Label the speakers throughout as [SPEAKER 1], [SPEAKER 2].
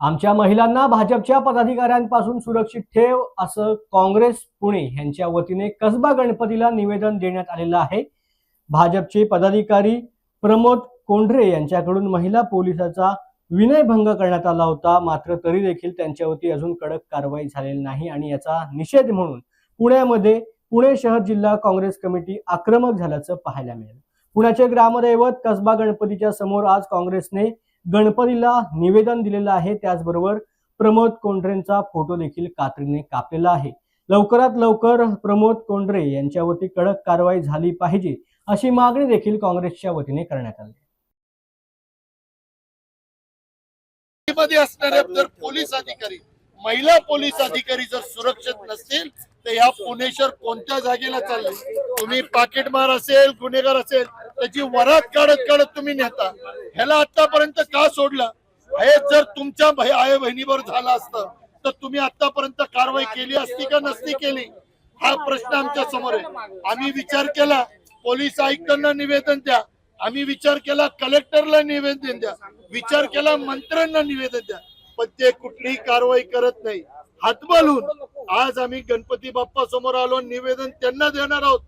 [SPEAKER 1] आमच्या महिलांना भाजपच्या पदाधिकाऱ्यांपासून सुरक्षित ठेव असं काँग्रेस पुणे यांच्या वतीने कसबा गणपतीला निवेदन देण्यात आलेलं आहे. भाजपचे पदाधिकारी प्रमोद कोंढरे यांच्याकडून महिला पोलिसाचा विनयभंग करण्यात आला होता. मात्र तरी देखील त्यांच्यावरती अजून कडक कारवाई झालेली नाही आणि याचा निषेध म्हणून पुण्यामध्ये पुणे शहर जिल्हा काँग्रेस कमिटी आक्रमक झाल्याचं पाहायला मिळालं. पुण्याचे ग्रामदैवत कसबा गणपतीच्या समोर आज काँग्रेसने गणपतीला निवेदन दिलेलं आहे. त्याचबरोबर प्रमोद कोंढरेंचा फोटो देखील कात्रीने कापलेला आहे. लवकरात लवकर प्रमोद कोंढरे यांच्यावरती कडक कारवाई झाली पाहिजे अशी मागणी देखील काँग्रेसच्या वतीने करण्यात आली
[SPEAKER 2] मध्ये असणारे जर पोलीस अधिकारी महिला पोलीस अधिकारी जर सुरक्षित नसतील तर ह्या पुणे शहर कोणत्या जागेला चालले? तुम्ही पाकिटमार असेल गुन्हेगार असेल त्याची वरात काढत काढत तुम्ही नेता. ह्याला आतापर्यंत का सोडलं? हे जर तुमच्या भाई आई बहिणीवर झालं असतं तर तुम्ही आतापर्यंत कारवाई केली असती का नसती केली? हा प्रश्न आमच्यासमोर आहे. आम्ही विचार केला पोलीस आयुक्तांना निवेदन द्या. आम्ही विचार केला कलेक्टरला निवेदन द्या. विचार केला मंत्र्यांना निवेदन द्या. पण ते कुठलीही कारवाई करत नाही. हातबलून आज आम्ही गणपती बाप्पा समोर आलो निवेदन त्यांना देणार आहोत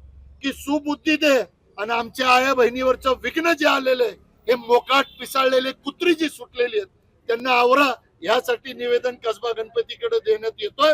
[SPEAKER 2] की सुबुद्धी दे. आणि आमच्या आया बहिणीवरचं विघ्न जे आलेलं आहे हे मोकाट पिसाळलेले कुत्री जी सुटलेली आहेत त्यांना आवरा. यासाठी निवेदन कसबा गणपतीकडे देण्यात येतोय.